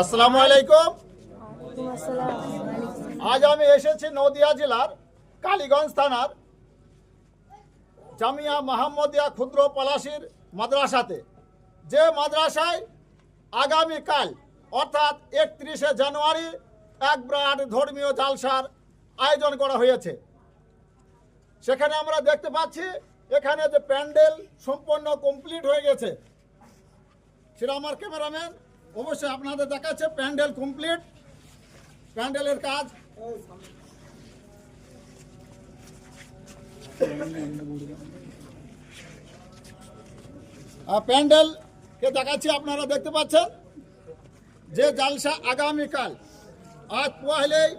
আসসালামু আলাইকুম। আজ আমি এসেছি নদিয়া জেলার কালীগঞ্জ থানার জামিয়া মাহমদিয়া ক্ষুদ্র পলাশির মাদ্রাসাতে। যে মাদ্রাসায় আগামীকাল অর্থাৎ একত্রিশে জানুয়ারি এক বিরাট ধর্মীয় জালসার আয়োজন করা হয়েছে। সেখানে আমরা দেখতে পাচ্ছি এখানে যে প্যান্ডেল সম্পূর্ণ কমপ্লিট হয়ে গেছে। সেটা আমার ক্যামেরাম্যান অবশ্যই আপনাদের দেখাচ্ছে প্যান্ডেল কমপ্লিট। প্যান্ডেলের কাজ। প্যান্ডেলকে দেখাচ্ছি, আপনারা দেখতে পাচ্ছেন যে জালসা আগামীকাল। আজ পহেলেই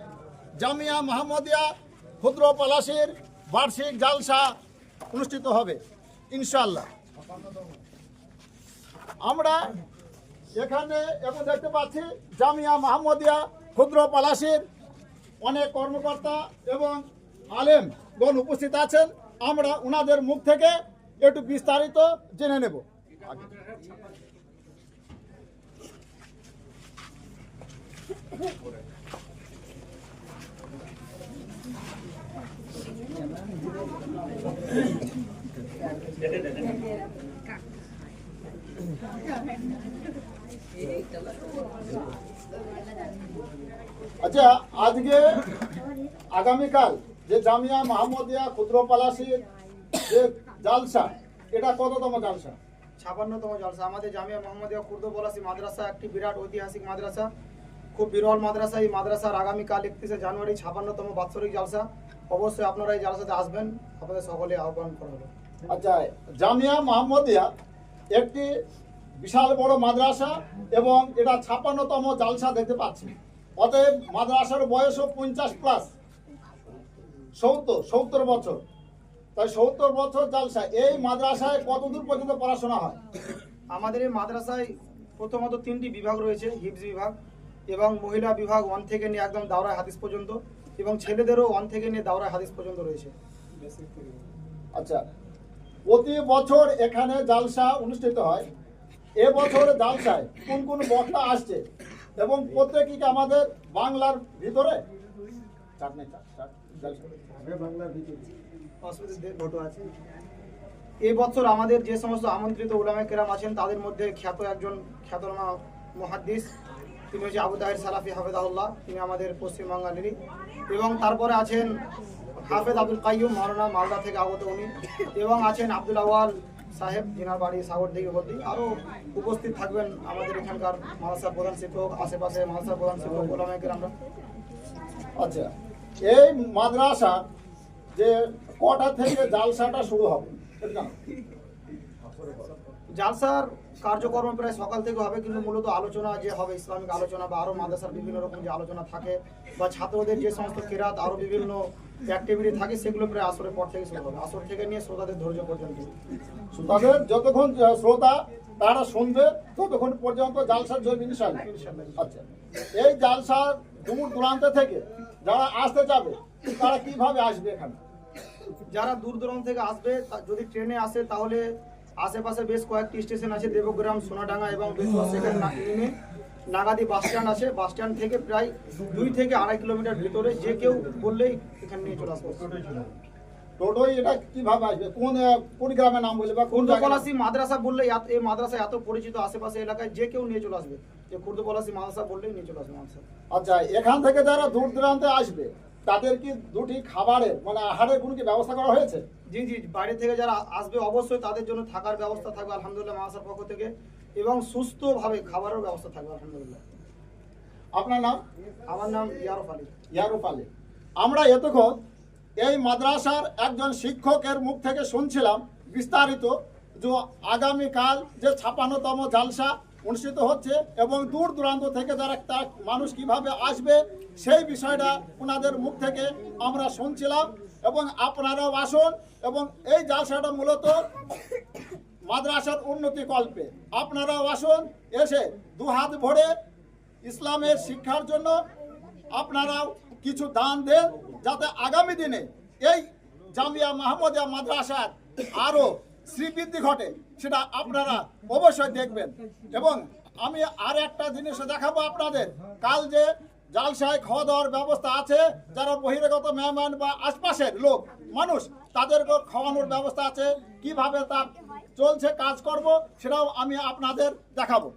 জামিয়া মোহাম্মদিয়া ক্ষুদ্র পলাশির বার্ষিক জালসা অনুষ্ঠিত হবে ইনশাল্লাহ আমরা এখানে এখন দেখতে পাচ্ছি জামিয়া মাহমুদিয়া ক্ষুদ্র পলাশির অনেক কর্মকর্তা এবং আলেম আলেমগণ উপস্থিত আছেন। আমরা ওনাদের মুখ থেকে একটু বিস্তারিত জেনে নেব। আচ্ছা আজকে আগামীকাল যে জামিয়া মাহমুদিয়া ক্ষুদ্র পলাশির যে জালসা এটা কততম জালসা? ছাপান্নতম জলসা। আমাদের জামিয়া মোহাম্মদিয়া কুর্দ পলাশি মাদ্রাসা একটি বিরাট ঐতিহাসিক মাদ্রাসা। খুব বিরল মাদ্রাসা। এই মাদ্রাসার আগামীকাল একত্রিশে জানুয়ারি ছাপান্নতম বাৎসরিক জলসা। অবশ্যই আপনারা এই জলসাতে আসবেন। আপনাদের সকলে আহ্বান করা হলো। আচ্ছা জামিয়া মাহমুদিয়া একটি বিশাল বড় মাদ্রাসা এবং এটা ছাপ্পান্নতম জালসা দেখতে পাচ্ছি। অতএব মাদ্রাসার বয়সও পঞ্চাশ প্লাস সত্তর সত্তর বছর। তাই সত্তর বছর জালসা। এই মাদ্রাসায় কতদূর পর্যন্ত পড়াশোনা হয়? আমাদের এই মাদ্রাসায় প্রথমত তিনটি বিভাগ রয়েছে হিপস বিভাগ এবং মহিলা বিভাগ ওয়ান থেকে নিয়ে একদম দাওরায় হাদিস পর্যন্ত এবং ছেলেদেরও ওয়ান থেকে নিয়ে দাওরায় হাদিস পর্যন্ত রয়েছে। আচ্ছা প্রতি বছর এখানে জালসা অনুষ্ঠিত হয়। এ বছর জালসায় কোন কোন বক্তা আসছে এবং প্রত্যেকই কি আমাদের বাংলার ভিতরে? চাট নেই, চাট, চাট, জালসা। এই বছর আমাদের যে সমস্ত আমন্ত্রিত উলামে কেরাম আছেন তাদের মধ্যে খ্যাত একজন খ্যাতনামা মহাদ্দিস তিনি হচ্ছে আবু তাহির সালাফি হাফেদাউল্লাহ তিনি আমাদের পশ্চিমবাঙ্গালেরই এবং তারপরে আছেন হাফেজ আব্দুল কাইয়ুম মাওলানা মালদা থেকে আগত উনি। এবং আছেন আব্দুল আওয়াল সাহেব জিনার বাড়ি সাগর দিকে বলতে আরও উপস্থিত থাকবেন আমাদের এখানকার মাদ্রাসা প্রধান শিক্ষক, আশেপাশে মাদ্রাসা প্রধান শিক্ষক ওলামে আমরা আচ্ছা এই মাদ্রাসা যে কটা থেকে জালসাটা শুরু হবে? জালসার কার্যক্রম প্রায় সকাল থেকে হবে কিন্তু মূলত আলোচনা যে হবে ইসলামিক আলোচনা বা আরও মাদ্রাসার বিভিন্ন রকম যে আলোচনা থাকে বা ছাত্রদের যে সমস্ত কেরাত আরও বিভিন্ন অ্যাক্টিভিটি থাকে সেগুলো প্রায় আসরের পর থেকে শুরু হবে। আসর থেকে নিয়ে শ্রোতাদের ধৈর্য পর্যন্ত। শ্রোতাদের যতক্ষণ শ্রোতা তারা শুনবে ততক্ষণ পর্যন্ত জালসার ইনশাল্লাহ আচ্ছা এই জালসার দূর দূরান্ত থেকে যারা আসতে যাবে তারা কীভাবে আসবে এখানে? যারা দূর দূরান্ত থেকে আসবে যদি ট্রেনে আসে তাহলে আশেপাশে বেশ কয়েকটি স্টেশন আছে দেবগ্রাম সোনাডাঙ্গা এবং বেতুয়া সেখানে নেমে নাগাদি বাস স্ট্যান্ড আছে। বাস স্ট্যান্ড থেকে প্রায় দুই থেকে আড়াই কিলোমিটার ভিতরে যে কেউ বললেই এখানে নিয়ে চলে আসবে। টোটোই এটা কীভাবে আসবে? কোন আহ, কোন গ্রামের নাম বা কোন পলাশি মাদ্রাসা বললে এত- এই মাদ্রাসা এত পরিচিত আশেপাশে এলাকায় যে কেউ নিয়ে চলে আসবে। যে খুর্দ পলাশি মাদ্রাসা বললেই নিয়ে চলে আসবে আচ্ছা এখান থেকে যারা দূর দূরান্তে আসবে তাদের কি দুটি খাবারের মানে আহারের কোনো কি ব্যবস্থা করা হয়েছে? জি জি বাইরে থেকে যারা আসবে অবশ্যই তাদের জন্য থাকার ব্যবস্থা থাকবে আলহামদুলিল্লাহ মাদ্রাসার পক্ষ থেকে। এবং সুস্থভাবে খাবারের ব্যবস্থা থাকবে আলহামদুলিল্লাহ। আপনার নাম? আমার নাম ইয়ারফ আলী। ইয়ারুফ আলী। আমরা এতক্ষণ এই মাদ্রাসার একজন শিক্ষকের মুখ থেকে শুনছিলাম বিস্তারিত যে আগামীকাল যে ছাপান্নতম জালসা অনুষ্ঠিত হচ্ছে এবং দূর দূরান্ত থেকে যারা তা মানুষ কীভাবে আসবে, সেই বিষয়টা ওনাদের মুখ থেকে আমরা শুনছিলাম এবং আপনারাও আসুন এবং এই জালসাটা মূলত মাদ্রাসার উন্নতি কল্পে। আপনারাও আসুন, এসে দু হাত ভরে ইসলামের শিক্ষার জন্য আপনারাও কিছু দান দেন, যাতে আগামী দিনে এই জামিয়া মাহমুদিয়া মাদ্রাসার আরও শ্রীবৃদ্ধি ঘটে, সেটা আপনারা অবশ্যই দেখবেন। এবং আমি আর একটা জিনিস দেখাবো আপনাদের। কাল যে জালসায় খাওয়া দাওয়ার ব্যবস্থা আছে, যারা বহিরাগত মেহমান বা আশপাশের লোক, মানুষ তাদেরকে খাওয়ানোর ব্যবস্থা আছে। কীভাবে তা চলছে, কাজ করব, সেটাও আমি আপনাদের দেখাবো।